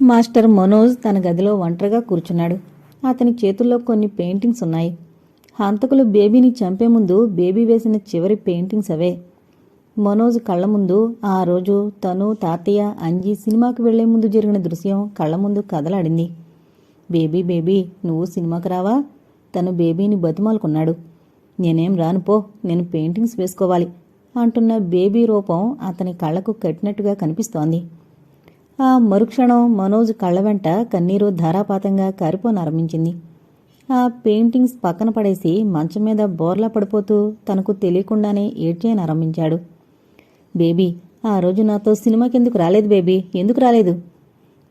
Master Manoj తన గదిలో ఒంటరిగా కూర్చున్నాడు. అతని చేతుల్లో కొన్ని పెయింటింగ్స్ ఉన్నాయి. హంతకులు బేబీని చంపే ముందు బేబీ వేసిన చివరి పెయింటింగ్స్ అవే. మనోజ్ కళ్ళ ముందు ఆ రోజు తను తాతయ్య అంజీ సినిమాకి వెళ్ళే ముందు జరిగిన దృశ్యం కళ్ళ ముందు కదలాడింది. బేబీ బేబీ నువ్వు సినిమాకి రావా? తను బేబీని బతిమాలుకున్నాడు. నేనేం రాను పో నేను పెయింటింగ్స్ వేసుకోవాలి అంటున్న బేబీ రూపం అతని కళ్ళకు కట్టినట్టుగా కనిపిస్తోంది. ఆ మరుక్షణం మనోజ్ కళ్ళ వెంట కన్నీరు ధారాపాతంగా కారిపోనారంభించింది ఆ పెయింటింగ్స్ పక్కన పడేసి మంచం మీద బోర్లా పడిపోతూ తనకు తెలియకుండానే ఏడ్చేయనారంభించాడు బేబీ ఆ రోజు నాతో సినిమాకెందుకు రాలేదు బేబీ? ఎందుకు రాలేదు?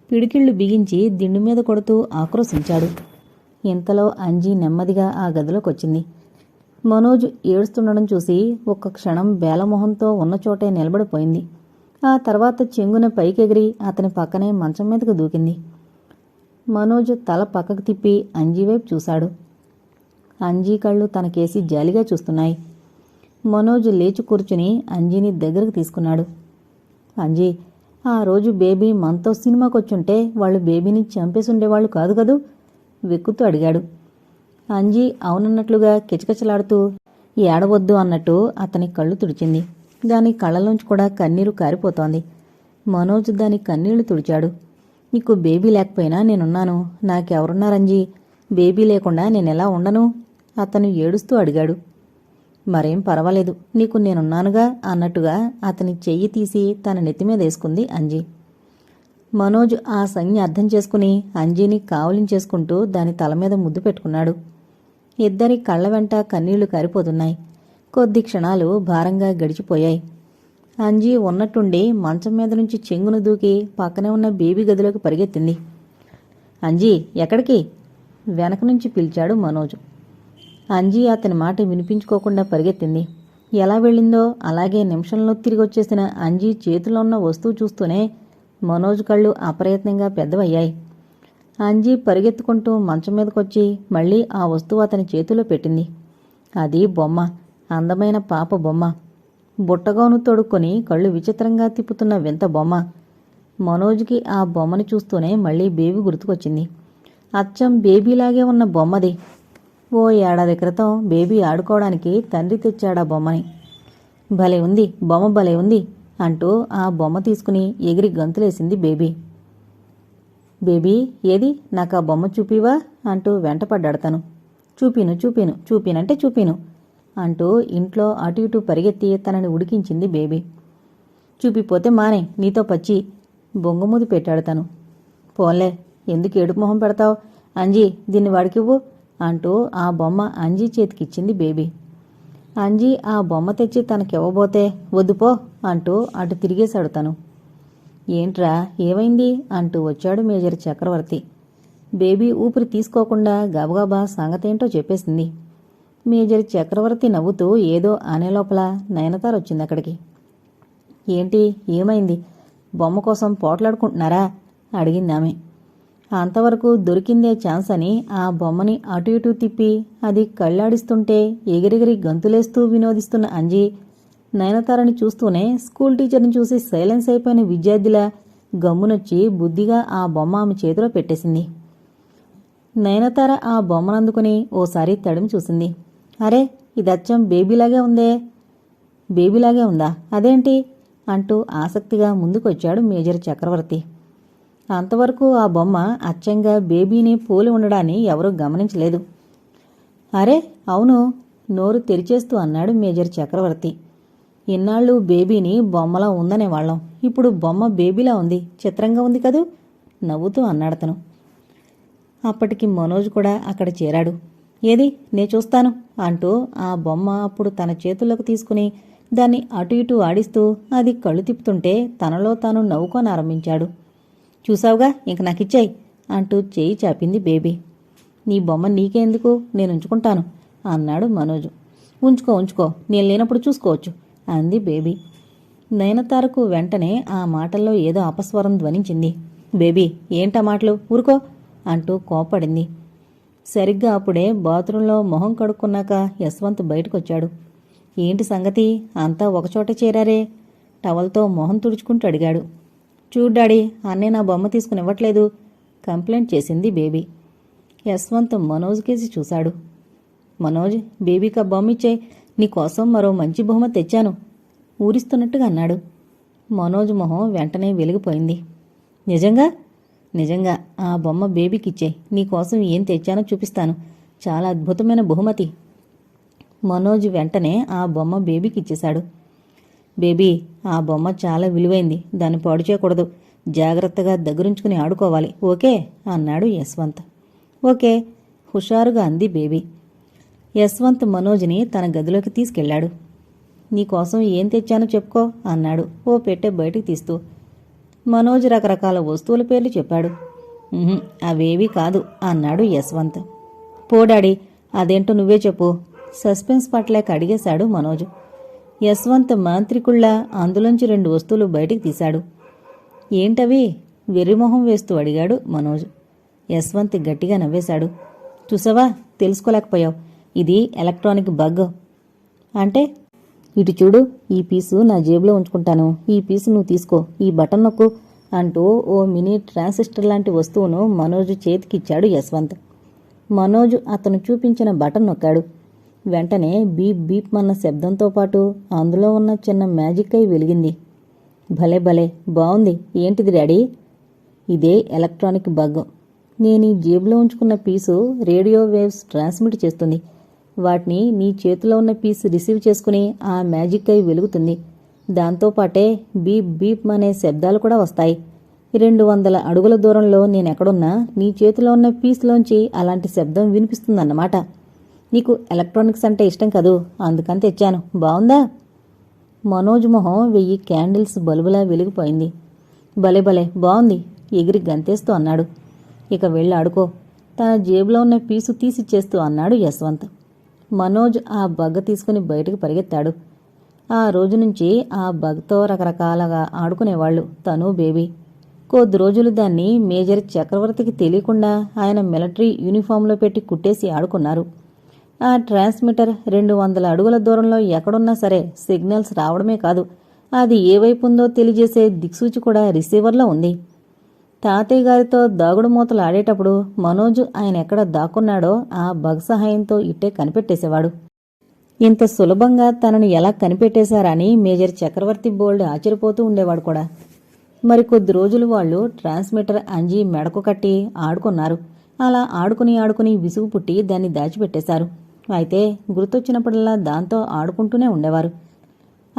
పిడికిళ్ళు బిగించి దిండు మీద కొడుతూ ఆక్రోశించాడు. ఇంతలో అంజీ నెమ్మదిగా ఆ గదిలోకి వచ్చింది. మనోజ్ ఏడుస్తుండడం చూసి ఒక్క క్షణం బేలమొహంతో ఉన్న చోటే నిలబడిపోయింది. ఆ తర్వాత చెంగున పైకెగిరి అతని పక్కనే మంచం మీదకు దూకింది. మనోజ్ తల పక్కకు తిప్పి అంజీ వైపు చూశాడు. అంజీ కళ్ళు తనకేసి జాలిగా చూస్తున్నాయి. మనోజ్ లేచి కూర్చుని అంజీని దగ్గరకు తీసుకున్నాడు. అంజీ ఆ రోజు బేబీ మనతో సినిమాకి వచ్చుంటే వాళ్ళు బేబీని చంపేసి ఉండేవాళ్ళు కాదు కదూ? వెక్కుతూ అడిగాడు. అంజీ అవునన్నట్లుగా కిచకిచలాడుతూ ఏడవద్దు అన్నట్టు అతని కళ్ళు తుడిచింది. దాని కళ్ళలోంచి కూడా కన్నీరు కారిపోతోంది. మనోజ్ దాని కన్నీళ్ళు తుడిచాడు. నీకు బేబీ లేకపోయినా నేనున్నాను. నాకెవరున్నారంజీ బేబీ లేకుండా నేనెలా ఉండను? అతను ఏడుస్తూ అడిగాడు. మరేం పర్వాలేదు. నీకు నేనున్నానుగా అన్నట్టుగా అతని చెయ్యి తీసి తన నెత్తిమీద వేసుకుంది అంజీ. మనోజ్ ఆ సంజ్ఞ అర్థం చేసుకుని అంజీని కావలించేసుకుంటూ దాని తల మీద ముద్దు పెట్టుకున్నాడు. ఇద్దరి కళ్ళ వెంట కన్నీళ్ళు కారిపోతున్నాయి. కొద్ది క్షణాలు భారంగా గడిచిపోయాయి. అంజీ ఉన్నట్టుండి మంచం మీద నుంచి చెంగును దూకి పక్కనే ఉన్న బేబీ గదిలోకి పరిగెత్తింది. అంజీ ఎక్కడికి? వెనక నుంచి పిలిచాడు మనోజ్. అంజీ అతని మాట వినిపించుకోకుండా పరిగెత్తింది. ఎలా వెళ్ళిందో అలాగే నిమిషంలో తిరిగి వచ్చేసిన అంజీ చేతిలో ఉన్న వస్తువు చూస్తూనే మనోజ్ కళ్ళు అప్రయత్నంగా పెద్దవయ్యాయి. అంజీ పరిగెత్తుకుంటూ మంచం మీదకొచ్చి మళ్ళీ ఆ వస్తువు అతని చేతిలో పెట్టింది. అది బొమ్మ. అందమైన పాప బొమ్మ. బుట్టగాను తొడుక్కొని కళ్ళు విచిత్రంగా తిప్పుతున్న వింత బొమ్మ. మనోజ్కి ఆ బొమ్మని చూస్తూనే మళ్ళీ బేబీ గుర్తుకొచ్చింది. అచ్చం బేబీలాగే ఉన్న బొమ్మది. ఓ ఏడాది క్రితం బేబీ ఆడుకోవడానికి తండ్రి తెచ్చాడా బొమ్మని. భలే ఉంది బొమ్మ భలే ఉంది అంటూ ఆ బొమ్మ తీసుకుని ఎగిరి గంతులేసింది బేబీ. బేబీ ఏది? నాకు ఆ బొమ్మ చూపివా అంటూ వెంటపడ్డాడు తను. చూపిను చూపిను చూపినంటే చూపిను. అంటూ ఇంట్లో అటు ఇటు పరిగెత్తి తనని ఉడికించింది బేబీ. చూపిపోతే మానే నీతో పచ్చి బొంగమూది పెట్టాడు తను. పోన్లే ఎందుకు ఏడుపు మొహం పెడతావు? అంజీ దీన్ని వాడికివ్వు అంటూ ఆ బొమ్మ అంజీ చేతికిచ్చింది బేబీ. అంజీ ఆ బొమ్మ తెచ్చి తనకివ్వబోతే వద్దుపో అంటూ అటు తిరిగేశాడు తను. ఏంట్రా ఏమైంది? అంటూ వచ్చాడు మేజర్ చక్రవర్తి. బేబీ ఊపిరి తీసుకోకుండా గబగబా సంగతేంటో చెప్పేసింది. మేజర్ చక్రవర్తి నవ్వుతూ ఏదో అనే లోపల నయనతార వచ్చింది అక్కడికి. ఏంటి? ఏమైంది? బొమ్మ కోసం పోట్లాడుకుంటున్నారా? అడిగింది ఆమె. అంతవరకు దొరికిందే ఛాన్స్ అని ఆ బొమ్మని అటు ఇటు తిప్పి అది కళ్ళాడిస్తుంటే ఎగిరెగిరి గంతులేస్తూ వినోదిస్తున్న అంజీ నయనతారని చూస్తూనే స్కూల్ టీచర్ని చూసి సైలెన్స్ అయిపోయిన విద్యార్థిలా గమ్మునొచ్చి బుద్ధిగా ఆ బొమ్మ ఆమె చేతిలో పెట్టేసింది. నయనతార ఆ బొమ్మనందుకుని ఓసారి తడిమి చూసింది. అరే ఇది అచ్చం బేబీలాగే ఉందే. బేబీలాగే ఉందా? అదేంటి? అంటూ ఆసక్తిగా ముందుకొచ్చాడు మేజర్ చక్రవర్తి. అంతవరకు ఆ బొమ్మ అచ్చంగా బేబీని పోలి ఉండడాన్ని ఎవరూ గమనించలేదు. అరే అవును నోరు తెరిచేస్తూ అన్నాడు మేజర్ చక్రవర్తి. ఇన్నాళ్ళు బేబీని బొమ్మలా ఉందనేవాళ్ళం. ఇప్పుడు బొమ్మ బేబీలా ఉంది చిత్రంగా ఉంది కదూ? నవ్వుతూ అన్నాడతను. అప్పటికి మనోజ్ కూడా అక్కడ చేరాడు. ఏది? నే చూస్తాను అంటూ ఆ బొమ్మ అప్పుడు తన చేతుల్లోకి తీసుకుని దాన్ని అటు ఇటు ఆడిస్తూ అది కళ్ళు తిప్పుతుంటే తనలో తాను నవ్వుకోనారంభించాడు చూసావుగా ఇంక నాకిచ్చాయి అంటూ చేయి చాపింది బేబీ. నీ బొమ్మ నీకెందుకు నేను ఉంచుకుంటాను అన్నాడు మనోజ్. ఉంచుకో ఉంచుకో నేను లేనప్పుడు చూసుకోవచ్చు అంది బేబీ. నయనతారకు వెంటనే ఆ మాటల్లో ఏదో అపస్వరం ధ్వనించింది. బేబీ ఏంటా మాటలు? ఊరుకో అంటూ కోపడింది సరిగ్గా అప్పుడే బాత్రూంలో మొహం కడుక్కున్నాక యశ్వంత్ బయటకొచ్చాడు. ఏంటి సంగతి? అంతా ఒకచోట చేరారే? టవల్తో మొహం తుడుచుకుంటూ అడిగాడు. చూడ్డాడీ అన్నే నా బొమ్మ తీసుకునివ్వట్లేదు. కంప్లైంట్ చేసింది బేబీ. యశ్వంత్ మనోజ్ కేసి చూశాడు. మనోజ్ బేబీకి ఆ బొమ్మ ఇచ్చే నీకోసం మరో మంచి బొమ్మ తెచ్చాను. ఊరిస్తున్నట్టుగా అన్నాడు. మనోజ్ మొహం వెంటనే వెలిగిపోయింది. నిజంగా? నిజంగా ఆ బొమ్మ బేబీకి ఇచ్చే నీకోసం ఏం తెచ్చానో చూపిస్తాను. చాలా అద్భుతమైన బహుమతి. మనోజ్ వెంటనే ఆ బొమ్మ బేబీకి ఇచ్చేశాడు బేబీ ఆ బొమ్మ చాలా విలువైంది. దాన్ని పాడు చేయకూడదు. జాగ్రత్తగా దగ్గరుంచుకుని ఆడుకోవాలి. ఓకే? అన్నాడు యశ్వంత్. ఓకే హుషారుగా అంది బేబీ. యశ్వంత్ మనోజ్ని తన గదిలోకి తీసుకెళ్ళాడు. నీకోసం ఏం తెచ్చానో చెప్పుకో అన్నాడు. ఓ పెట్టె బయటికి తీస్తూ. మనోజ్ రకరకాల వస్తువుల పేర్లు చెప్పాడు. అవేవీ కాదు అన్నాడు యశ్వంత్. పోడాడి అదేంటో నువ్వే చెప్పు సస్పెన్స్ పట్లేక అడిగేశాడు మనోజ్. యశ్వంత్ మాంత్రికుళ్ళ అందులోంచి రెండు వస్తువులు బయటికి తీశాడు. ఏంటవి? వెర్రిమొహం వేస్తూ అడిగాడు మనోజ్. యశ్వంత్ గట్టిగా నవ్వేశాడు. చూసావా తెలుసుకోలేకపోయావు. ఇది ఎలక్ట్రానిక్ బగ్. అంటే ఇటు చూడు ఈ పీసు నా జేబులో ఉంచుకుంటాను. ఈ పీసు నువ్వు తీసుకో. ఈ బటన్ నొక్కు అంటూ ఓ మినీ ట్రాన్సిస్టర్ లాంటి వస్తువును మనోజ్ చేతికిచ్చాడు యశ్వంత్. మనోజ్ అతను చూపించిన బటన్ నొక్కాడు. వెంటనే బీప్ బీప్ అన్న శబ్దంతో పాటు అందులో ఉన్న చిన్న మ్యాజిక్ అయి వెలిగింది. భలే భలే బాగుంది. ఏంటిది డాడీ? ఇదే ఎలక్ట్రానిక్ బగ్. నేను ఈ జేబులో ఉంచుకున్న పీసు రేడియో వేవ్స్ ట్రాన్స్మిట్ చేస్తుంది. వాటిని నీ చేతిలో ఉన్న పీస్ రిసీవ్ చేసుకుని ఆ మ్యాజిక్ అయి వెలుగుతుంది. దాంతోపాటే బీప్ బీప్ అనే శబ్దాలు కూడా వస్తాయి. రెండు వందల అడుగుల దూరంలో నేను ఎక్కడున్నా నీ చేతిలో ఉన్న పీస్లోంచి అలాంటి శబ్దం వినిపిస్తుందన్నమాట. నీకు ఎలక్ట్రానిక్స్ అంటే ఇష్టం కదూ? అందుకని తెచ్చాను. బావుందా? మనోజ్ మొహం వెయ్యి క్యాండిల్స్ బల్బులా వెలిగిపోయింది. భలే భలే బాగుంది ఎగిరి గంతేస్తూ అన్నాడు. ఇక వెళ్ళి ఆడుకో తన జేబులో ఉన్న పీసు తీసిచ్చేస్తూ అన్నాడు యశ్వంత్. మనోజ్ ఆ బగ్గ తీసుకుని బయటకు పరిగెత్తాడు. ఆ రోజు నుంచి ఆ బగ్తో రకరకాలుగా ఆడుకునేవాళ్ళు తను బేబీ. కొద్ది రోజులు దాన్ని మేజర్ చక్రవర్తికి తెలియకుండా ఆయన మిలిటరీ యూనిఫామ్లో పెట్టి కుట్టేసి ఆడుకున్నారు. ఆ ట్రాన్స్మిటర్ రెండు వందల అడుగుల దూరంలో ఎక్కడున్నా సరే సిగ్నల్స్ రావడమే కాదు అది ఏ వైపు ఉందో తెలియజేసే దిక్సూచి కూడా రిసీవర్లో ఉంది. తాతయ్య గారితో దాగుడు మూతలు ఆడేటప్పుడు మనోజ్ ఆయన ఎక్కడ దాక్కున్నాడో ఆ బగ్ సహాయంతో ఇట్టే కనిపెట్టేసేవాడు. ఇంత సులభంగా తనను ఎలా కనిపెట్టేశారని మేజర్ చక్రవర్తి బోల్డ్ ఆశ్చర్యపోతూ ఉండేవాడు కూడా. మరి కొద్ది రోజులు వాళ్ళు ట్రాన్స్మిటర్ అంజి మెడకు కట్టి ఆడుకున్నారు. అలా ఆడుకుని ఆడుకుని విసుగు పుట్టి దాన్ని దాచిపెట్టేశారు. అయితే గుర్తొచ్చినప్పుడల్లా దాంతో ఆడుకుంటూనే ఉండేవారు.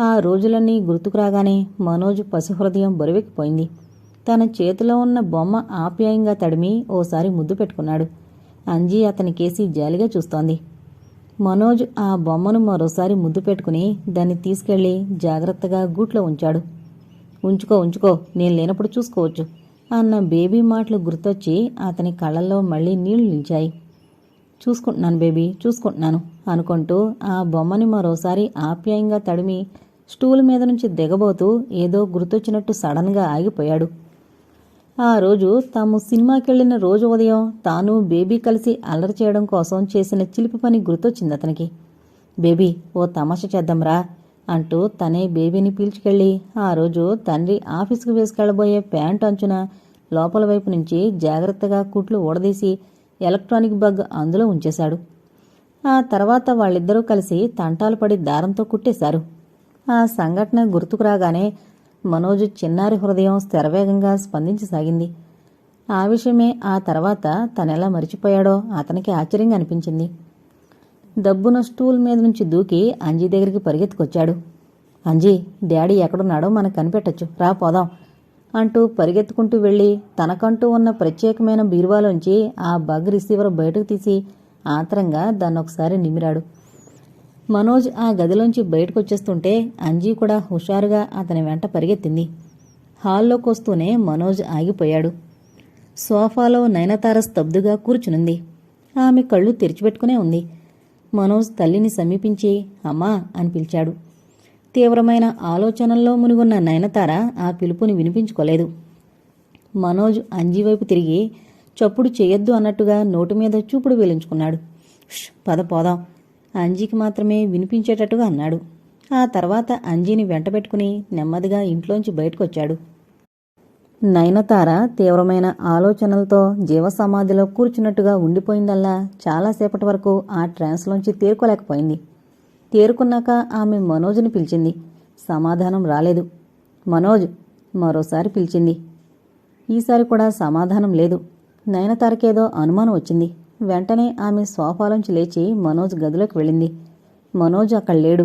ఆ రోజులన్నీ గుర్తుకు రాగానే మనోజ్ పశుహృదయం బరువెక్కిపోయింది. తన చేతిలో ఉన్న బొమ్మ ఆప్యాయంగా తడిమి ఓసారి ముద్దు పెట్టుకున్నాడు. అంజీ అతని కేసి జాలిగా చూస్తోంది. మనోజ్ ఆ బొమ్మను మరోసారి ముద్దు పెట్టుకుని దాన్ని తీసుకెళ్ళి జాగ్రత్తగా గూట్లో ఉంచాడు. ఉంచుకో ఉంచుకో నేను లేనప్పుడు చూసుకోవచ్చు అన్న బేబీ మాటలు గుర్తొచ్చి అతని కళ్ళల్లో మళ్ళీ నీళ్ళు నిలిచాయి. చూసుకుంటున్నాను బేబీ చూసుకుంటున్నాను అనుకుంటూ ఆ బొమ్మని మరోసారి ఆప్యాయంగా తడిమి స్టూల్ మీద నుంచి దిగబోతూ ఏదో గుర్తొచ్చినట్టు సడన్గా ఆగిపోయాడు. ఆ రోజు తాము సినిమాకెళ్ళిన రోజు ఉదయం తాను బేబీ కలిసి అల్లరి చేయడం కోసం చేసిన చిలిపి పని గుర్తొచ్చింది అతనికి. బేబీ ఓ తమాషా చేద్దాంరా అంటూ తనే బేబీని పీల్చుకెళ్ళి ఆ రోజు తండ్రి ఆఫీసుకు వేసుకెళ్ళబోయే ప్యాంటు అంచున లోపల వైపు నుంచి జాగ్రత్తగా కుట్లు ఊడదీసి ఎలక్ట్రానిక్ బగ్ అందులో ఉంచేశాడు. ఆ తర్వాత వాళ్ళిద్దరూ కలిసి తంటాలు పడి దారంతో కుట్టేశారు. ఆ సంఘటన గుర్తుకు రాగానే మనోజు చిన్నారి హృదయం స్థిరవేగంగా స్పందించసాగింది. ఆ విషయమే ఆ తర్వాత తనెలా మరిచిపోయాడో అతనికి ఆశ్చర్యంగా అనిపించింది. దబ్బున స్టూల్ మీద నుంచి దూకి అంజీ దగ్గరికి పరిగెత్తుకొచ్చాడు. అంజీ డాడీ ఎక్కడున్నాడో మనకు కనిపెట్టచ్చు. రా పోదాం అంటూ పరిగెత్తుకుంటూ వెళ్ళి తనకంటూ ఉన్న ప్రత్యేకమైన బీరువాలోంచి ఆ బగ్ రిసీవర్ బయటకు తీసి ఆత్రంగా దాన్ని ఒకసారి నిమిరాడు మనోజ్ ఆ గదిలోంచి బయటకు వచ్చేస్తుంటే అంజీ కూడా హుషారుగా అతని వెంట పరిగెత్తింది. హాల్లోకి వస్తూనే మనోజ్ ఆగిపోయాడు. సోఫాలో నయనతార స్తబ్దుగా కూర్చునుంది. ఆమె కళ్ళు తెరిచిపెట్టుకునే ఉంది. మనోజ్ తల్లిని సమీపించి అమ్మా అని పిలిచాడు. తీవ్రమైన ఆలోచనల్లో మునిగున్న నయనతార ఆ పిలుపుని వినిపించుకోలేదు. మనోజ్ అంజీ వైపు తిరిగి చప్పుడు చేయొద్దు అన్నట్టుగా నోటి మీద చూపుడు వేలించుకున్నాడు. పద పోదాం. అంజీకి మాత్రమే వినిపించేటట్టుగా అన్నాడు. ఆ తర్వాత అంజీని వెంటబెట్టుకుని నెమ్మదిగా ఇంట్లోంచి బయటకొచ్చాడు. నయనతార తీవ్రమైన ఆలోచనలతో జీవసమాధిలో కూర్చున్నట్టుగా ఉండిపోయిందల్లా చాలాసేపటి వరకు ఆ ట్రాన్స్లోంచి తేరుకోలేకపోయింది. తేరుకున్నాక ఆమె మనోజ్ని పిలిచింది. సమాధానం రాలేదు. మనోజ్ మరోసారి పిలిచింది. ఈసారి కూడా సమాధానం లేదు. నయనతారకేదో అనుమానం వచ్చింది. వెంటనే ఆమె సోఫాలోంచి లేచి మనోజ్ గదిలోకి వెళ్ళింది. మనోజ్ అక్కడ లేడు.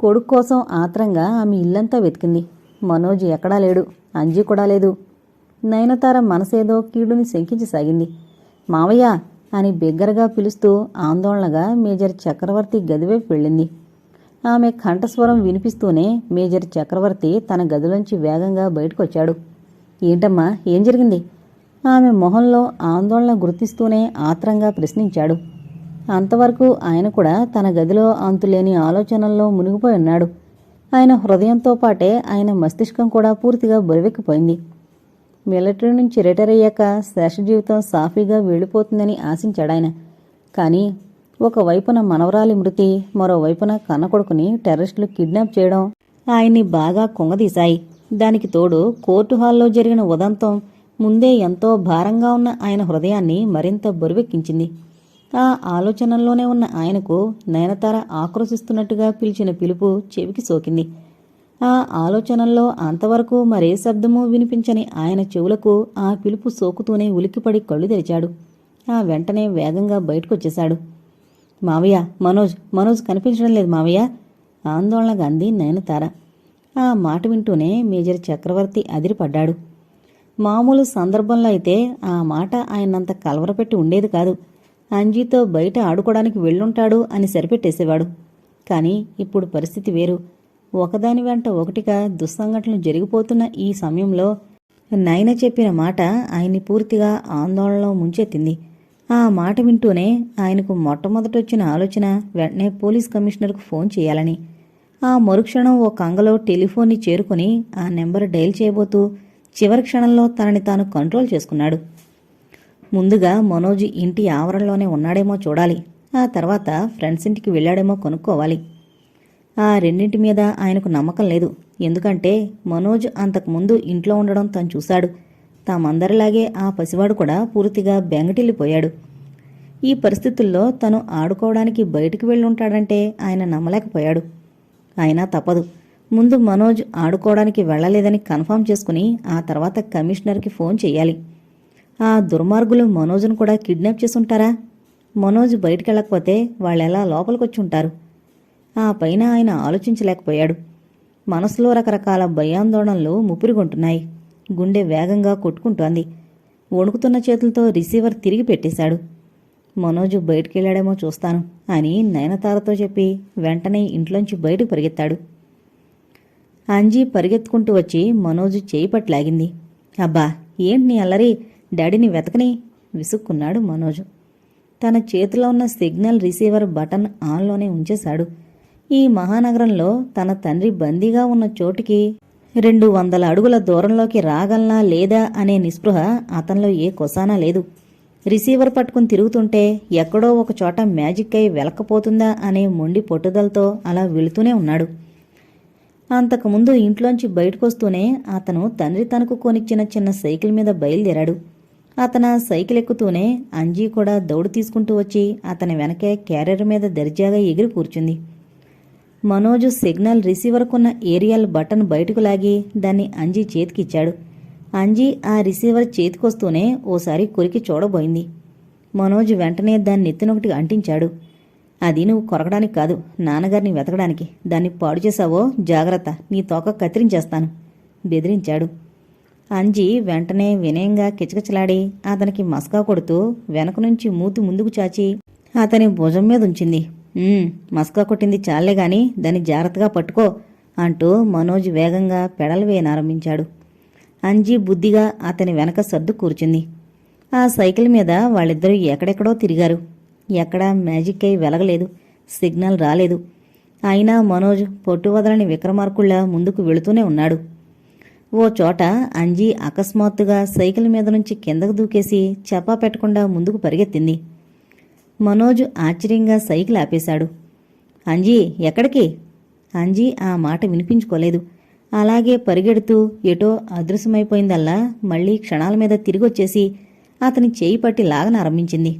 కొడుకు కోసం ఆత్రంగా ఆమె ఇల్లంతా వెతికింది. మనోజ్ ఎక్కడా లేడు. అంజీ కూడా లేదు. నయనతార మనసేదో కీడుని శంకించసాగింది మావయ్య! అని బిగ్గరగా పిలుస్తూ ఆందోళనగా మేజర్ చక్రవర్తి గదివైపు వెళ్ళింది. ఆమె కంఠస్వరం వినిపిస్తూనే మేజర్ చక్రవర్తి తన గదిలోంచి వేగంగా బయటకొచ్చాడు ఏంటమ్మా? ఏం జరిగింది? ఆమె మొహంలో ఆందోళన గుర్తిస్తూనే ఆత్రంగా ప్రశ్నించాడు. అంతవరకు ఆయన కూడా తన గదిలో అంతులేని ఆలోచనల్లో మునిగిపోయి ఉన్నాడు. ఆయన హృదయంతో పాటే ఆయన మస్తిష్కం కూడా పూర్తిగా బొరివెక్కిపోయింది. మిలిటరీ నుంచి రిటైర్ అయ్యాక శేష జీవితం సాఫీగా వెళ్ళిపోతుందని ఆశించాడాయన కానీ ఒకవైపున మనవరాలి మృతి మరోవైపున కన్నకొడుకుని టెర్రరిస్టులు కిడ్నాప్ చేయడం ఆయన్ని బాగా కుంగదీశాయి. దానికి తోడు కోర్టు హాల్లో జరిగిన ఉదంతం ముందే ఎంతో భారంగా ఉన్న ఆయన హృదయాన్ని మరింత బరువెక్కించింది. ఆ ఆలోచనల్లోనే ఉన్న ఆయనకు నయనతార ఆక్రోశిస్తున్నట్టుగా పిలిచిన పిలుపు చెవికి సోకింది. ఆ ఆలోచనల్లో అంతవరకు మరే శబ్దమూ వినిపించని ఆయన చెవులకు ఆ పిలుపు సోకుతూనే ఉలిక్కిపడి కళ్ళు తెరిచాడు. ఆ వెంటనే వేగంగా బయటకొచ్చేశాడు. మావయ్య మనోజ్ మనోజ్ కనిపించడం లేదు మావయ్య ఆందోళనగా అంది నయనతార. ఆ మాట వింటూనే మేజర్ చక్రవర్తి అదిరిపడ్డాడు. మామూలు సందర్భంలో అయితే ఆ మాట ఆయనంత కలవరపెట్టి ఉండేది కాదు. అంజీతో బయట ఆడుకోవడానికి వెళ్ళుంటాడు అని సరిపెట్టేసేవాడు. కానీ ఇప్పుడు పరిస్థితి వేరు. ఒకదాని వెంట ఒకటిగా దుస్సంఘటనలు జరిగిపోతున్న ఈ సమయంలో నయన చెప్పిన మాట ఆయన్ని పూర్తిగా ఆందోళనలో ముంచెత్తింది ఆ మాట వింటూనే ఆయనకు మొట్టమొదటొచ్చిన ఆలోచన వెంటనే పోలీస్ కమిషనర్కు ఫోన్ చేయాలని. ఆ మరుక్షణం ఓ కంగలో టెలిఫోన్ని చేరుకుని ఆ నెంబర్ డైల్ చేయబోతూ చివరి క్షణంలో తనని తాను కంట్రోల్ చేసుకున్నాడు. ముందుగా మనోజ్ ఇంటి ఆవరణలోనే ఉన్నాడేమో చూడాలి. ఆ తర్వాత ఫ్రెండ్స్ ఇంటికి వెళ్ళాడేమో కొనుక్కోవాలి. ఆ రెండింటి మీద ఆయనకు నమ్మకం లేదు. ఎందుకంటే మనోజ్ అంతకుముందు ఇంట్లో ఉండడం తను చూశాడు. తామందరిలాగే ఆ పసివాడు కూడా పూర్తిగా బెంగటిల్లిపోయాడు. ఈ పరిస్థితుల్లో తను ఆడుకోవడానికి బయటికి వెళ్ళుంటాడంటే ఆయన నమ్మలేకపోయాడు. అయినా తప్పదు. ముందు మనోజ్ ఆడుకోవడానికి వెళ్ళలేదని కన్ఫర్మ్ చేసుకుని ఆ తర్వాత కమిషనర్కి ఫోన్ చేయాలి. ఆ దుర్మార్గులు మనోజ్ను కూడా కిడ్నాప్ చేసుంటారా మనోజ్ బయటికెళ్ళకపోతే వాళ్ళెలా లోపలికొచ్చి ఉంటారు ఆ పైన ఆయన ఆలోచించలేకపోయాడు. మనసులో రకరకాల భయాందోళనలు ముప్పిరిగొంటున్నాయి. గుండె వేగంగా కొట్టుకుంటోంది. వణుకుతున్న చేతులతో రిసీవర్ తిరిగి పెట్టేశాడు. మనోజు బయటికెళ్ళాడేమో చూస్తాను అని నయనతారతో చెప్పి వెంటనే ఇంట్లోంచి బయటకు పరిగెత్తాడు. అంజీ పరిగెత్తుకుంటూ వచ్చి మనోజు చేయి పట్లాగింది అబ్బా ఏంటి నీ అల్లరి? డాడీని వెతకని విసుక్కున్నాడు మనోజు. తన చేతిలో ఉన్న సిగ్నల్ రిసీవర్ బటన్ ఆన్లోనే ఉంచేశాడు. ఈ మహానగరంలో తన తండ్రి బందీగా ఉన్న చోటుకి రెండు వందల అడుగుల దూరంలోకి రాగలనా లేదా అనే నిస్పృహ అతనిలో ఏ కొసానా లేదు. రిసీవర్ పట్టుకుని తిరుగుతుంటే ఎక్కడో ఒక చోట మ్యాజిక్ అయి వెలకపోతుందా అనే మొండి పట్టుదలతో అలా వెళుతూనే ఉన్నాడు. అంతకుముందు ఇంట్లోంచి బయటకొస్తూనే అతను తండ్రి తనకు కొనిచ్చిన చిన్న సైకిల్ మీద బయలుదేరాడు. అతను ఆ సైకిల్ ఎక్కుతూనే అంజీ కూడా దౌడు తీసుకుంటూ వచ్చి అతని వెనకే క్యారియర్ మీద దర్జాగా ఎగిరి కూర్చుంది. మనోజు సిగ్నల్ రిసీవర్కున్న ఏరియల్ బటన్ బయటకు లాగి దాన్ని అంజీ చేతికిచ్చాడు. అంజీ ఆ రిసీవర్ చేతికొస్తూనే ఓసారి కొరికి చూడబోయింది. మనోజ్ వెంటనే దాన్ని నెత్తినొకటి అంటించాడు. అది నువ్వు కొరకడానికి కాదు నాన్నగారిని వెతకడానికి. దాన్ని పాడు చేశావో జాగ్రత్త నీ తోక కత్తిరించేస్తాను బెదిరించాడు. అంజీ వెంటనే వినయంగా కిచకిచలాడి అతనికి మస్కా కొడుతూ వెనక నుంచి మూతి ముందుకు చాచి అతని భుజం మీద ఉంచింది. మస్కా కొట్టింది చాలే గాని దాన్ని జాగ్రత్తగా పట్టుకో అంటూ మనోజ్ వేగంగా పెడలు వేయనారంభించాడు అంజీ బుద్ధిగా అతని వెనక సర్దు కూర్చుంది. ఆ సైకిల్ మీద వాళ్ళిద్దరూ ఎక్కడెక్కడో తిరిగారు. ఎక్కడా మ్యాజిక్ అయి వెలగలేదు. సిగ్నల్ రాలేదు. అయినా మనోజ్ పొట్టు వదలని విక్రమార్కుళ్ళ ముందుకు వెళుతూనే ఉన్నాడు. ఓ చోట అంజీ అకస్మాత్తుగా సైకిల్ మీద నుంచి కిందకు దూకేసి చెప్పా పెట్టకుండా ముందుకు పరిగెత్తింది. మనోజ్ ఆశ్చర్యంగా సైకిల్ ఆపేశాడు. అంజీ ఎక్కడికి? అంజీ ఆ మాట వినిపించుకోలేదు. అలాగే పరిగెడుతూ ఎటో అదృశ్యమైపోయిందల్లా మళ్ళీ క్షణాల మీద తిరిగొచ్చేసి అతని చేయి పట్టి లాగనారంభించింది.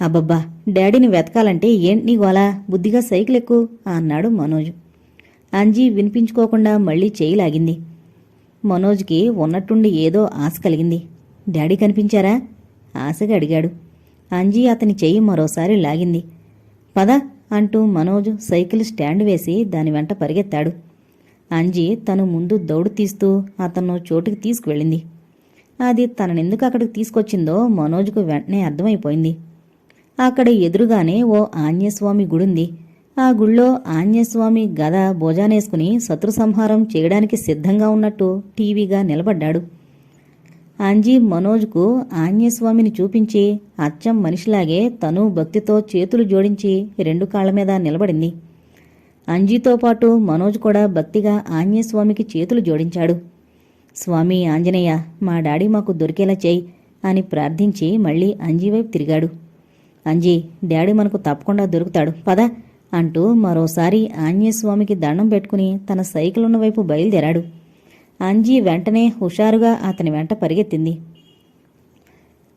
అబ్బబ్బా డాడీని వెతకాలంటే ఏంటి నీ గోలా? బుద్ధిగా సైకిల్ ఎక్కు అన్నాడు మనోజ్. అంజీ వినిపించుకోకుండా మళ్ళీ చేయి లాగింది. మనోజ్కి ఉన్నట్టుండి ఏదో ఆశ కలిగింది. డాడీ కనిపించారా? ఆశగా అడిగాడు. అంజీ అతని చెయ్యి మరోసారి లాగింది. పద అంటూ మనోజ్ సైకిల్ స్టాండ్ వేసి దాని వెంట పరిగెత్తాడు. అంజీ తను ముందు దౌడు తీస్తూ అతను చోటుకి తీసుకువెళ్ళింది. అది తననెందుకు అక్కడికి తీసుకొచ్చిందో మనోజ్కు వెంటనే అర్థమైపోయింది. అక్కడ ఎదురుగానే ఓ ఆంజనేయస్వామి గుడుంది. ఆ గుళ్ళో ఆంజనేయస్వామి గద భోజానేసుకుని శత్రు సంహారం చేయడానికి సిద్ధంగా ఉన్నట్టు టీవీగా నిలబడ్డాడు. అంజీ మనోజ్కు ఆంజనేయస్వామిని చూపించి అచ్చం మనిషిలాగే తను భక్తితో చేతులు జోడించి రెండు కాళ్ళ మీద నిలబడింది. అంజీతో పాటు మనోజ్ కూడా భక్తిగా ఆంజనేయస్వామికి చేతులు జోడించాడు. స్వామి ఆంజనేయ మా డాడీ మాకు దొరికేలా చేయి అని ప్రార్థించి మళ్ళీ అంజీ వైపు తిరిగాడు. అంజీ డాడీ మనకు తప్పకుండా దొరుకుతాడు. పద అంటూ మరోసారి ఆంజనేయస్వామికి దండం పెట్టుకుని తన సైకిల్ ఉన్న వైపు బయలుదేరాడు. అంజీ వెంటనే హుషారుగా అతని వెంట పరిగెత్తింది.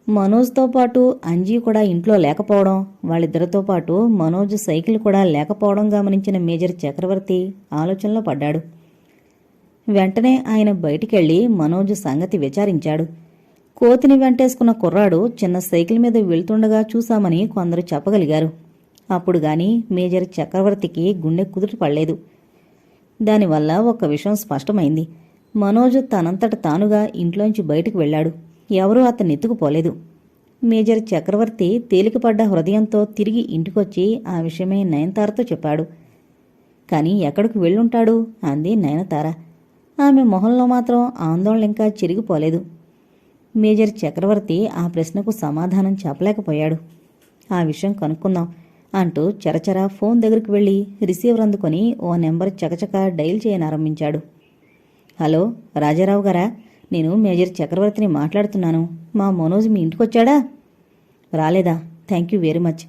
మనోజ్తో పాటు అంజీ కూడా ఇంట్లో లేకపోవడం వాళ్ళిద్దరితో పాటు మనోజ్ సైకిల్ కూడా లేకపోవడం గమనించిన మేజర్ చక్రవర్తి ఆలోచనలో పడ్డాడు. వెంటనే ఆయన బయటికెళ్ళి మనోజ్ సంగతి విచారించాడు. కోతిని వెంటేసుకున్న కుర్రాడు చిన్న సైకిల్ మీద వెళ్తుండగా చూశామని కొందరు చెప్పగలిగారు. అప్పుడు గాని మేజర్ చక్రవర్తికి గుండె కుదుట పడలేదు. దానివల్ల ఒక విషయం స్పష్టమైంది. మనోజ్ తనంతట తానుగా ఇంట్లోంచి బయటకు వెళ్ళాడు. ఎవరూ అతన్ని ఎత్తుకుపోలేదు. మేజర్ చక్రవర్తి తేలికపడ్డ హృదయంతో తిరిగి ఇంటికొచ్చి ఆ విషయమే నయనతారతో చెప్పాడు. కానీ ఎక్కడికి వెళ్ళుంటాడు అంది నయనతార. ఆమె మొహంలో మాత్రం ఆందోళన ఇంకా చిరిగిపోలేదు. మేజర్ చక్రవర్తి ఆ ప్రశ్నకు సమాధానం చెప్పలేకపోయాడు. ఆ విషయం కనుక్కుందాం అంటూ చరచర ఫోన్ దగ్గరికి వెళ్ళి రిసీవర్ అందుకొని ఓ నెంబర్ చకచక డైల్ చేయనారంభించాడు. హలో రాజారావు గారా? నేను మేజర్ చక్రవర్తిని మాట్లాడుతున్నాను. మా మనోజ్ మీ ఇంటికొచ్చాడా? రాలేదా? Thank you very much.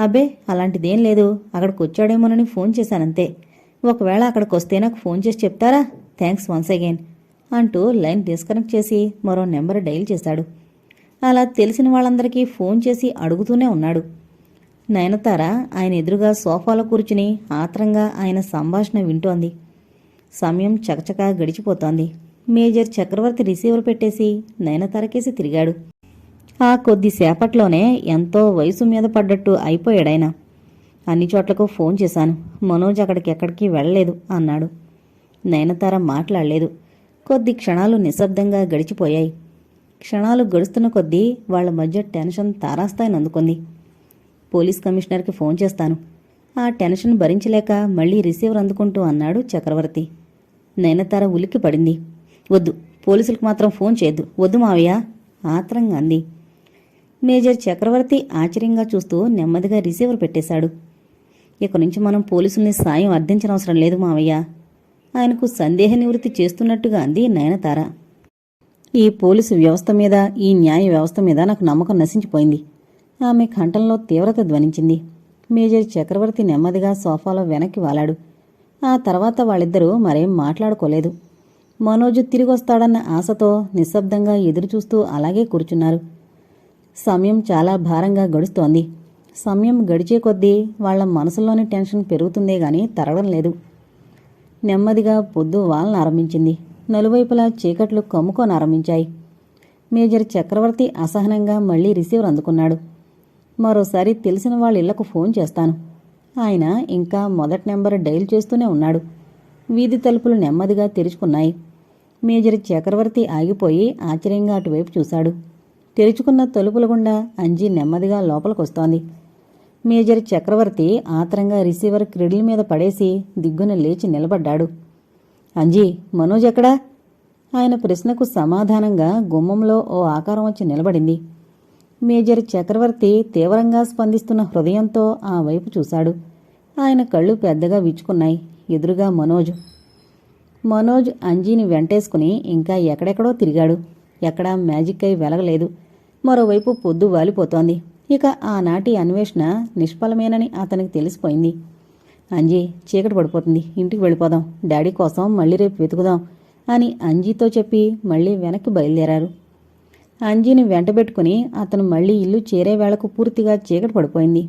అబ్బే అలాంటిదేం లేదు. అక్కడికి వచ్చాడేమోనని ఫోన్ చేశానంతే. ఒకవేళ అక్కడికి వస్తే నాకు ఫోన్ చేసి చెప్తారా? Thanks once again. అంటూ లైన్ డిస్కనెక్ట్ చేసి మరో నెంబర్ డైల్ చేశాడు. అలా తెలిసిన వాళ్ళందరికీ ఫోన్ చేసి అడుగుతూనే ఉన్నాడు. నయనతార ఆయన ఎదురుగా సోఫాలో కూర్చుని ఆత్రంగా ఆయన సంభాషణ వింటోంది. సమయం చకచకా గడిచిపోతోంది. మేజర్ చక్రవర్తి రిసీవర్ పెట్టేసి నయనతారకేసి తిరిగాడు. ఆ కొద్దిసేపట్లోనే ఎంతో వయసు మీద పడ్డట్టు అయిపోయాడాయన. అన్ని చోట్లకు ఫోన్ చేశాను. మనోజ్ అక్కడికి ఎక్కడికి వెళ్ళలేదు అన్నాడు. నయనతార మాట్లాడలేదు. కొద్ది క్షణాలు నిశ్శబ్దంగా గడిచిపోయాయి. క్షణాలు గడుస్తున్న కొద్దీ వాళ్ళ మధ్య టెన్షన్ తారాస్థాయిని అందుకుంది పోలీస్ కమిషనర్కి ఫోన్ చేస్తాను. ఆ టెన్షన్ భరించలేక మళ్ళీ రిసీవర్ అందుకుంటూ అన్నాడు చక్రవర్తి. నయనతార ఉలిక్కి పడింది. వద్దు పోలీసులకు మాత్రం ఫోన్ చేయొద్దు. వద్దు మావయ్య ఆత్రంగా అంది. మేజర్ చక్రవర్తి ఆశ్చర్యంగా చూస్తూ నెమ్మదిగా రిసీవర్ పెట్టేశాడు. ఇక నుంచి మనం పోలీసుల్ని సాయం అర్థించనవసరం లేదు మావయ్య. ఆయనకు సందేహ నివృత్తి చేస్తున్నట్టుగా అంది నయనతార. ఈ పోలీసు వ్యవస్థ మీద ఈ న్యాయ వ్యవస్థ మీద నాకు నమ్మకం నశించిపోయింది. ఆమె కంఠంలో తీవ్రత ధ్వనించింది. మేజర్ చక్రవర్తి నెమ్మదిగా సోఫాలో వెనక్కి వాలాడు. ఆ తర్వాత వాళ్ళిద్దరూ మరేం మాట్లాడుకోలేదు. మనోజు తిరిగొస్తాడన్న ఆశతో నిశ్శబ్దంగా ఎదురుచూస్తూ అలాగే కూర్చున్నారు. సమయం చాలా భారంగా గడుస్తోంది. సమయం గడిచే కొద్దీ వాళ్ళ మనసులోని టెన్షన్ పెరుగుతుందే గాని తరగడం లేదు. నెమ్మదిగా పొద్దు వాలన ఆరంభించింది. నలువైపులా చీకట్లు కమ్ముకోనారంభించాయి మేజర్ చక్రవర్తి అసహనంగా మళ్ళీ రిసీవర్ అందుకున్నాడు. మరోసారి తెలిసిన వాళ్ళ ఇళ్ళకు ఫోన్ చేస్తాను. ఆయన ఇంకా మొదటి నెంబర్ డైల్ చేస్తూనే ఉన్నాడు. వీధి తలుపులు నెమ్మదిగా తెరుచుకున్నాయి. మేజర్ చక్రవర్తి ఆగిపోయి ఆశ్చర్యంగా అటువైపు చూశాడు. తెరుచుకున్న తలుపుల గుండా అంజీ నెమ్మదిగా లోపలికొస్తోంది. మేజర్ చక్రవర్తి ఆత్రంగా రిసీవర్ క్రిడిల్ మీద పడేసి దిగ్గున లేచి నిలబడ్డాడు. అంజీ మనోజ్ ఎక్కడా? ఆయన ప్రశ్నకు సమాధానంగా గుమ్మంలో ఓ ఆకారం వచ్చి నిలబడింది. మేజర్ చక్రవర్తి తీవ్రంగా స్పందిస్తున్న హృదయంతో ఆ వైపు చూశాడు. ఆయన కళ్ళు పెద్దగా విచ్చుకున్నాయి. ఎదురుగా మనోజ్. మనోజ్ అంజీని వెంటేసుకుని ఇంకా ఎక్కడెక్కడో తిరిగాడు. ఎక్కడా మ్యాజిక్ అయి వెలగలేదు. మరోవైపు పొద్దు వాలిపోతోంది. ఇక ఆనాటి అన్వేషణ నిష్ఫలమేనని అతనికి తెలిసిపోయింది. అంజీ చీకటి పడిపోతుంది. ఇంటికి వెళ్ళిపోదాం. డాడీ కోసం మళ్ళీ రేపు వెతుకుదాం అని అంజీతో చెప్పి మళ్ళీ వెనక్కి బయలుదేరారు. అంజీని వెంటబెట్టుకుని అతను మళ్ళీ ఇల్లు చేరే వేళకు పూర్తిగా చీకటి పడిపోయింది.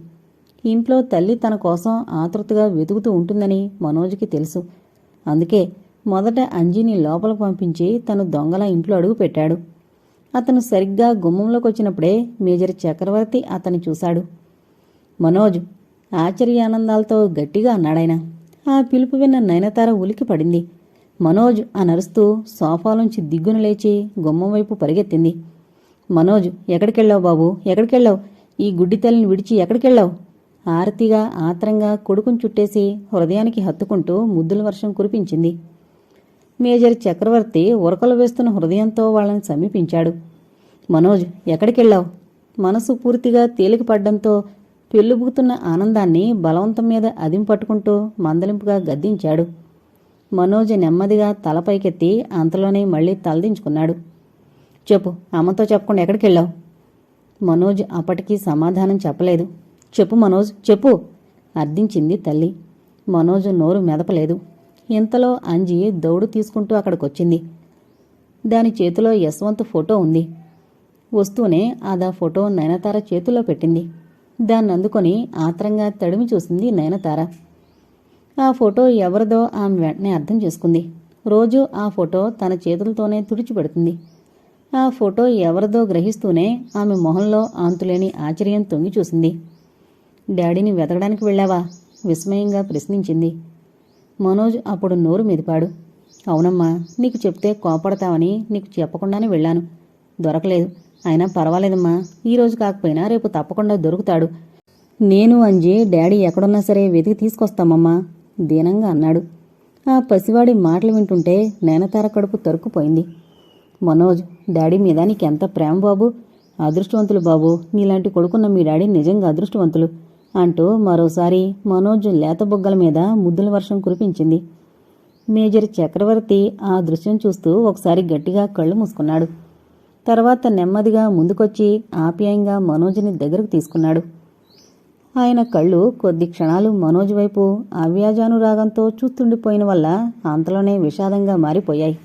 ఇంట్లో తల్లి తన కోసం ఆతృతగా వెతుకుతూ ఉంటుందని మనోజ్కి తెలుసు. అందుకే మొదట అంజీని లోపలికి పంపించి తను దొంగల ఇంట్లో అడుగు పెట్టాడు. అతను సరిగ్గా గుమ్మంలోకి వచ్చినప్పుడే మేజర్ చక్రవర్తి అతన్ని చూశాడు. మనోజ్ ఆశ్చర్యానందాలతో గట్టిగా అన్నాడాయన. ఆ పిలుపు విన్న నయనతార ఉలికి పడింది. మనోజ్ అని అరుస్తూ సోఫాలోంచి దిగ్గున లేచి గుమ్మం వైపు పరిగెత్తింది. మనోజ్ ఎక్కడికెళ్ళావు బాబు? ఎక్కడికెళ్ళావు? ఈ గుడ్డి తల్లిని విడిచి ఎక్కడికెళ్ళావు? ఆరతిగా ఆత్రంగా కొడుకుని చుట్టేసి హృదయానికి హత్తుకుంటూ ముద్దుల వర్షం కురిపించింది. మేజర్ చక్రవర్తి ఉరకలు వేస్తున్న హృదయంతో వాళ్ళని సమీపించాడు. మనోజ్ ఎక్కడికెళ్ళావు? మనసు పూర్తిగా తేలికపడ్డంతో పెళ్ళుబుగుతున్న ఆనందాన్ని బలవంతం మీద అదింపట్టుకుంటూ మందలింపుగా గద్దించాడు. మనోజ్ నెమ్మదిగా తలపైకెత్తి అంతలోనే మళ్ళీ తలదించుకున్నాడు. చెప్పు అమ్మతో చెప్పకుండా ఎక్కడికెళ్ళావు? మనోజ్ అప్పటికి సమాధానం చెప్పలేదు. చెప్పు మనోజ్ చెప్పు అర్థించింది తల్లి. మనోజ్ నోరు మెదపలేదు. ఇంతలో అంజి దౌడు తీసుకుంటూ అక్కడికొచ్చింది. దాని చేతిలో యశ్వంత్ ఫోటో ఉంది. వస్తూనే ఆదా ఫోటో నయనతార చేతిలో పెట్టింది. దాన్ని అందుకొని ఆత్రంగా తడిమి చూసింది నయనతార. ఆ ఫోటో ఎవరిదో ఆమె వెంటనే అర్థం చేసుకుంది. రోజు ఆ ఫోటో తన చేతులతోనే తుడిచిపెడుతుంది. ఆ ఫోటో ఎవరిదో గ్రహిస్తూనే ఆమె మొహంలో ఆంతులేని ఆశ్చర్యం తొంగి చూసింది. డాడీని వెతకడానికి వెళ్ళావా? విస్మయంగా ప్రశ్నించింది. మనోజ్ అప్పుడు నోరు మెదిపాడు. అవునమ్మా నీకు చెప్తే కోపడతావని నీకు చెప్పకుండానే వెళ్ళాను. దొరకలేదు. అయినా పర్వాలేదమ్మా. ఈరోజు కాకపోయినా రేపు తప్పకుండా దొరుకుతాడు. నేను అంజి డాడీ ఎక్కడున్నా సరే వెతికి తీసుకొస్తామమ్మా దీనంగా అన్నాడు. ఆ పసివాడి మాటలు వింటుంటే నేనతార కడుపు తరుక్కుపోయింది. మనోజ్ డాడీ మీద నీకెంత ప్రేమ బాబు అదృష్టవంతులు బాబు. నీలాంటి కొడుకున్న మీ డాడీ నిజంగా అదృష్టవంతులు. అంటూ మరోసారి మనోజ్ లేతబుగ్గల మీద ముద్దుల వర్షం కురిపించింది. మేజర్ చక్రవర్తి ఆ దృశ్యం చూస్తూ ఒకసారి గట్టిగా కళ్ళు మూసుకున్నాడు. తర్వాత నెమ్మదిగా ముందుకొచ్చి ఆప్యాయంగా మనోజ్ని దగ్గరకు తీసుకున్నాడు. ఆయన కళ్ళు కొద్ది క్షణాలు మనోజ్ వైపు అవ్యాజానురాగంతో చూస్తుండిపోయిన వల్ల అంతలోనే విషాదంగా మారిపోయాయి.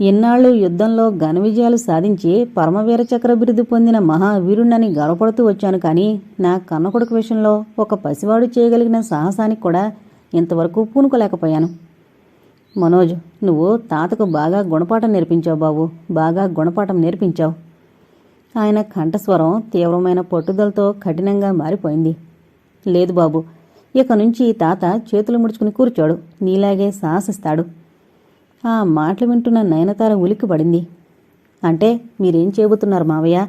ఇన్నాళ్ళు యుద్ధంలో ఘన విజయాలు సాధించి పరమవీర చక్ర బిరుదు పొందిన మహావీరుణ్ణని గర్వపడుతూ వచ్చాను కానీ నా కన్నకొడుకు విషయంలో ఒక పసివాడు చేయగలిగిన సాహసానికి కూడా ఇంతవరకు పూనుకోలేకపోయాను. మనోజ్ నువ్వు తాతకు బాగా గుణపాఠం నేర్పించావు బాబు. బాగా గుణపాఠం నేర్పించావు. ఆయన కంఠస్వరం తీవ్రమైన పట్టుదలతో కఠినంగా మారిపోయింది. లేదు బాబు ఇక నుంచి తాత చేతులు ముడుచుకుని కూర్చోడు. నీలాగే సాహసిస్తాడు. ఆ మాటలు వింటున్న నయనతార ఉలిక్కిపడింది అంటే మీరేం చేయబోతున్నారు మావయ్య?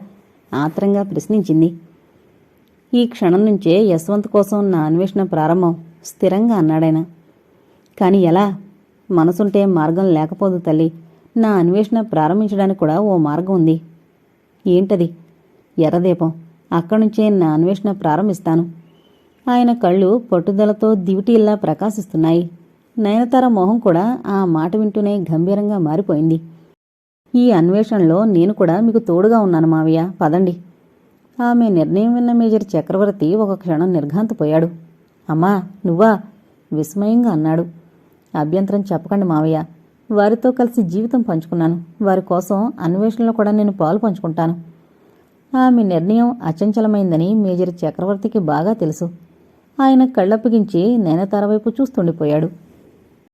ఆత్రంగా ప్రశ్నించింది. ఈ క్షణం నుంచే యశ్వంత్ కోసం నా అన్వేషణ ప్రారంభం స్థిరంగా అన్నాడాయన. కాని ఎలా? మనసుంటే మార్గం లేకపోదు తల్లి. నా అన్వేషణ ప్రారంభించడానికి కూడా ఓ మార్గం ఉంది. ఏంటది? ఎర్రదీపం. అక్కడి నుంచే నా అన్వేషణ ప్రారంభిస్తాను. ఆయన కళ్ళు పట్టుదలతో దివిటీల్లా ప్రకాశిస్తున్నాయి. నయనతార మొహం కూడా ఆ మాట వింటూనే గంభీరంగా మారిపోయింది. ఈ అన్వేషణలో నేను కూడా మీకు తోడుగా ఉన్నాను మావయ్య. పదండి. ఆమె నిర్ణయం విన్న మేజర్ చక్రవర్తి ఒక క్షణం నిర్ఘాంతపోయాడు. అమ్మా నువ్వా? విస్మయంగా అన్నాడు. అభ్యంతరం చెప్పకండి మావయ్య. వారితో కలిసి జీవితం పంచుకున్నాను. వారి కోసం అన్వేషణలో కూడా నేను పాలు పంచుకుంటాను. ఆమె నిర్ణయం అచంచలమైందని మేజర్ చక్రవర్తికి బాగా తెలుసు. ఆయన కళ్ళప్పగించి నేనతార వైపు చూస్తుండిపోయాడు.